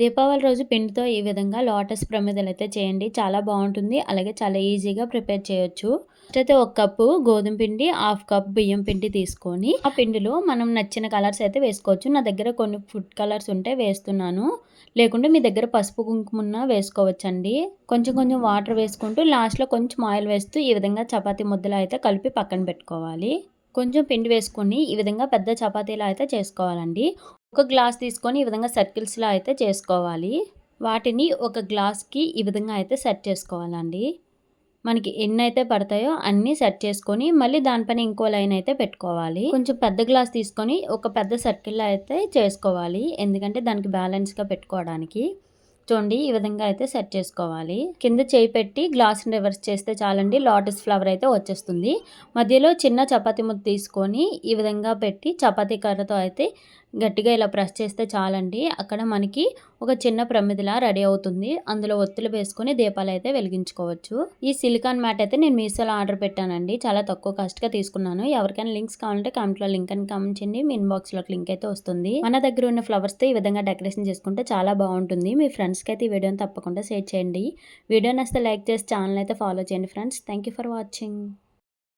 దీపావళి రోజు పిండితో ఈ విధంగా లోటస్ ప్రమిదలు అయితే చేయండి. చాలా బాగుంటుంది. అలాగే చాలా ఈజీగా ప్రిపేర్ చేయొచ్చు. అయితే ఒక కప్పు గోధుమ పిండి హాఫ్ కప్ బియ్యం పిండి తీసుకొని ఆ పిండిలో మనం నచ్చిన కలర్స్ అయితే వేసుకోవచ్చు. నా దగ్గర కొన్ని ఫుడ్ కలర్స్ ఉంటే వేస్తున్నాను. లేకుంటే మీ దగ్గర పసుపు కుంకుమ వేసుకోవచ్చండి. కొంచెం కొంచెం వాటర్ వేసుకుంటూ లాస్ట్లో కొంచెం ఆయిల్ వేస్తూ ఈ విధంగా చపాతీ ముద్దలు అయితే కలిపి పక్కన పెట్టుకోవాలి. కొంచెం పిండి వేసుకొని ఈ విధంగా పెద్ద చపాతీలా అయితే చేసుకోవాలండి. ఒక గ్లాస్ తీసుకొని ఈ విధంగా సర్కిల్స్లో అయితే చేసుకోవాలి. వాటిని ఒక గ్లాస్కి ఈ విధంగా అయితే సెట్ చేసుకోవాలండి. మనకి ఎన్ని అయితే పడతాయో అన్నీ సెట్ చేసుకొని మళ్ళీ దానిపైన ఇంకో లైన్ అయితే పెట్టుకోవాలి. కొంచెం పెద్ద గ్లాస్ తీసుకొని ఒక పెద్ద సర్కిల్లో అయితే చేసుకోవాలి. ఎందుకంటే దానికి బ్యాలెన్స్గా పెట్టుకోవడానికి. చూడండి ఈ విధంగా అయితే సెట్ చేసుకోవాలి. కింద చేయి పెట్టి గ్లాస్ని రివర్స్ చేస్తే చాలండి లోటస్ ఫ్లవర్ అయితే వచ్చేస్తుంది. మధ్యలో చిన్న చపాతీ ముద్ద తీసుకొని ఈ విధంగా పెట్టి చపాతీ కర్రతో అయితే గట్టిగా ఇలా ప్రెస్ చేస్తే చాలండి. అక్కడ మనకి ఒక చిన్న ప్రమిదిలా రెడీ అవుతుంది. అందులో ఒత్తులు వేసుకొని దీపాలు అయితే వెలిగించుకోవచ్చు. ఈ సిలికాన్ మ్యాట్ అయితే నేను మీషోలో ఆర్డర్ పెట్టానండి. చాలా తక్కువ కాస్ట్గా తీసుకున్నాను. ఎవరికైనా లింక్స్ కావాలంటే కామెంట్లో లింక్ అని కామెంట్ చేయండి. మీ ఇన్బాక్స్లోకి లింక్ అయితే వస్తుంది. మన దగ్గర ఉన్న ఫ్లవర్స్తో ఈ విధంగా డెకరేషన్ చేసుకుంటే చాలా బాగుంటుంది. మీ ఫ్రెండ్స్ ఫ్రెండ్స్కి అయితే ఈ వీడియోని తప్పకుండా షేర్ చేయండి. వీడియో నచ్చితే లైక్ చేసి ఛానల్ అయితే ఫాలో చేయండి ఫ్రెండ్స్. Thank for watching.